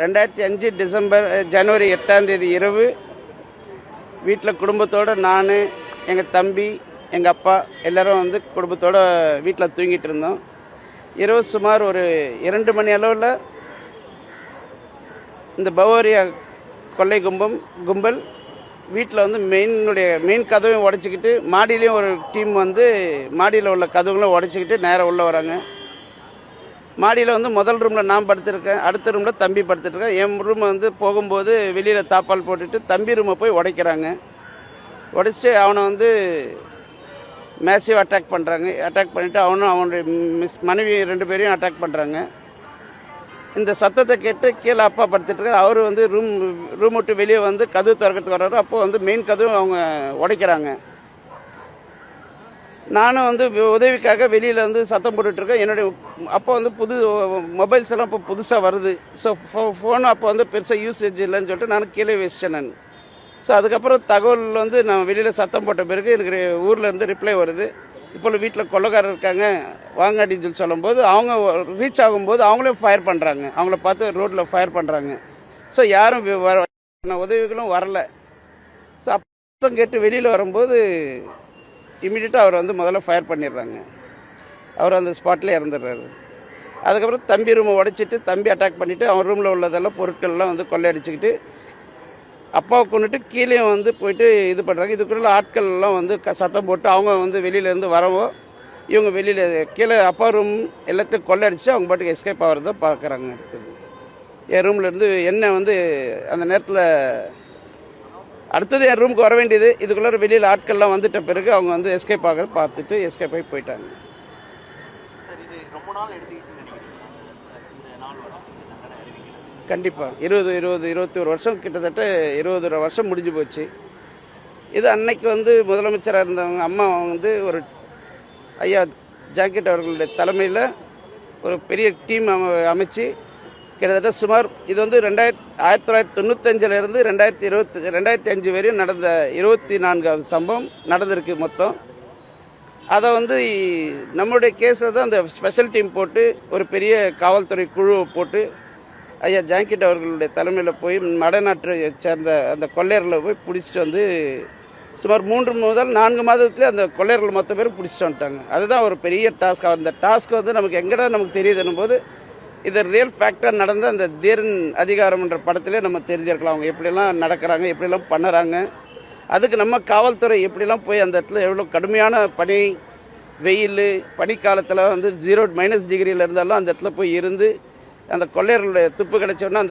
ரெண்டாயிரத்தி அஞ்சு டிசம்பர் ஜனவரி எட்டாம் தேதி இரவு வீட்டில் குடும்பத்தோடு நான் எங்கள் தம்பி எங்கள் அப்பா எல்லோரும் வந்து குடும்பத்தோடு வீட்டில் தூங்கிட்டு இருந்தோம். இரவு சுமார் ஒரு இரண்டு மணி அளவில் இந்த பவோரியா கொள்ளை கும்பம் கும்பல் வீட்டில் வந்து மெயினுடைய மெயின் கதவையும் உடச்சிக்கிட்டு மாடியிலையும் ஒரு டீம் வந்து மாடியில் உள்ள கதவுகளும் உடச்சிக்கிட்டு நேராக உள்ளே வராங்க. மாடியில் வந்து முதல் ரூமில் நான் படுத்திருக்கேன் அடுத்த ரூமில் தம்பி படுத்துட்ருக்கேன் என் ரூம் வந்து போகும்போது வெளியில் தாப்பால் போட்டுட்டு தம்பி ரூமை போய் உடைக்கிறாங்க. உடைச்சிட்டு அவனை வந்து மேசிவ் அட்டாக் பண்ணுறாங்க அட்டாக் பண்ணிவிட்டு அவனும் அவனுடைய மிஸ் மனைவி ரெண்டு பேரையும் அட்டாக் பண்ணுறாங்க இந்த சத்தத்தை கேட்டு கீழே அப்பா படுத்துட்டுருக்காரு அவர் வந்து ரூம் ரூம் விட்டு வெளியே வந்து கதவு திறக்கிறதுக்கு வர்றாரு. அப்போ வந்து மெயின் கதவு அவங்க உடைக்கிறாங்க. நானும் வந்து உதவிக்காக வெளியில் வந்து சத்தம் போட்டுட்ருக்கேன். என்னுடைய அப்போ வந்து புது மொபைல்ஸ் எல்லாம் இப்போ புதுசாக வருது. ஸோ ஃபோ ஃபோன் அப்போ வந்து பெருசாக யூசேஜ் இல்லைன்னு சொல்லிட்டு நான் கீழே வச்சிட்டேன் நான். ஸோ அதுக்கப்புறம் தகவல் வந்து நான் வெளியில் சத்தம் போட்ட பிறகு எனக்கு ஊரில் இருந்து ரிப்ளை வருது. இப்போ வீட்டில் கொள்ளக்காரர் இருக்காங்க. வாங்க அப்படின்னு சொல்லி சொல்லும்போது அவங்க ரீச் ஆகும்போது அவங்களே ஃபயர் பண்ணுறாங்க அவங்கள பார்த்து ரோட்டில் ஃபயர் பண்ணுறாங்க ஸோ யாரும் வர உதவிகளும் வரல. ஸோ அப்போ கேட்டு வெளியில் வரும்போது இம்மிடியட்டாக அவர் வந்து முதல்ல ஃபயர் பண்ணிடுறாங்க. அவர் அந்த ஸ்பாட்டில் இறந்துடுறாரு. அதுக்கப்புறம் தம்பி ரூமை உடைச்சிட்டு தம்பி அட்டாக் பண்ணிவிட்டு அவன் ரூமில் உள்ளதெல்லாம் பொருட்கள்லாம் வந்து கொள்ளையடிச்சிக்கிட்டு அப்பாவை கொண்டுட்டு கீழே வந்து போயிட்டு இது பண்ணுறாங்க இதுக்குள்ள ஆட்கள்லாம் வந்து க சத்தம் போட்டு அவங்க வந்து வெளியிலேருந்து வரவோ இவங்க வெளியில் கீழே அப்பா ரூம் எல்லாத்தையும் கொள்ளையடிச்சு அவங்க பாட்டுக்கு எஸ்கேப் ஆகிறத பார்க்குறாங்க அடுத்தது. என் ரூம்லேருந்து என்ன வந்து அந்த நேரத்தில் அடுத்தது என் ரூமுக்கு வர வேண்டியது? இதுக்குள்ளே வெளியில் ஆட்கள்லாம் வந்துட்ட பிறகு அவங்க வந்து எஸ்கேப் ஆகிற பார்த்துட்டு எஸ்கேப் ஆகி போயிட்டாங்க. கண்டிப்பாக இருபது இருபது இருபத்தி ஒரு வருஷம் கிட்டத்தட்ட இருபது வருஷம் முடிஞ்சு போச்சு. இது அன்னைக்கு வந்து முதலமைச்சராக இருந்தவங்க அம்மா வந்து ஒரு ஐயா ஜாக்கெட் அவர்களுடைய தலைமையில் ஒரு பெரிய டீம் அமைச்சு கிட்டத்தட்ட சுமார் இது வந்து ரெண்டாயிரத்தி ஆயிரத்தி தொள்ளாயிரத்தி தொண்ணூத்தஞ்சிலிருந்து ரெண்டாயிரத்தி இருபத்தி ரெண்டாயிரத்தி அஞ்சு வரையும் நடந்த இருபத்தி நான்காவது சம்பவம் நடந்திருக்கு மொத்தம். அதை வந்து நம்மளுடைய கேஸில் தான் அந்த ஸ்பெஷல் டீம் போட்டு ஒரு பெரிய காவல்துறை குழுவை போட்டு ஐயா ஜாங்கிட் அவர்களுடைய தலைமையில் போய் மடநாட்டை சேர்ந்த அந்த கொள்ளையர்களை போய் பிடிச்சிட்டு வந்து சுமார் மூன்று முதல் நான்கு மாதத்துலேயே அந்த கொள்ளையர்கள் மொத்த பேரும் பிடிச்சிட்டு வந்துட்டாங்க. அதுதான் ஒரு பெரிய டாஸ்க் அந்த டாஸ்க் வந்து நமக்கு எங்கடா நமக்கு தெரியுதுன்னும் போது இது ரியல் ஃபேக்டாக நடந்த அந்த தீரன் அதிகாரம்ன்ற படத்திலே நம்ம தெரிஞ்சிருக்கலாம். அவங்க எப்படிலாம் நடக்கிறாங்க எப்படிலாம் பண்ணுறாங்க. அதுக்கு நம்ம காவல்துறை எப்படிலாம் போய் அந்த இடத்துல எவ்வளோ கடுமையான பனி வெயில் பனிக்காலத்தில் வந்து ஜீரோ மைனஸ் டிகிரியில் இருந்தாலும் அந்த இடத்துல போய் இருந்து அந்த கொள்ளையர்களுடைய துப்பு கிடைச்சோன்னா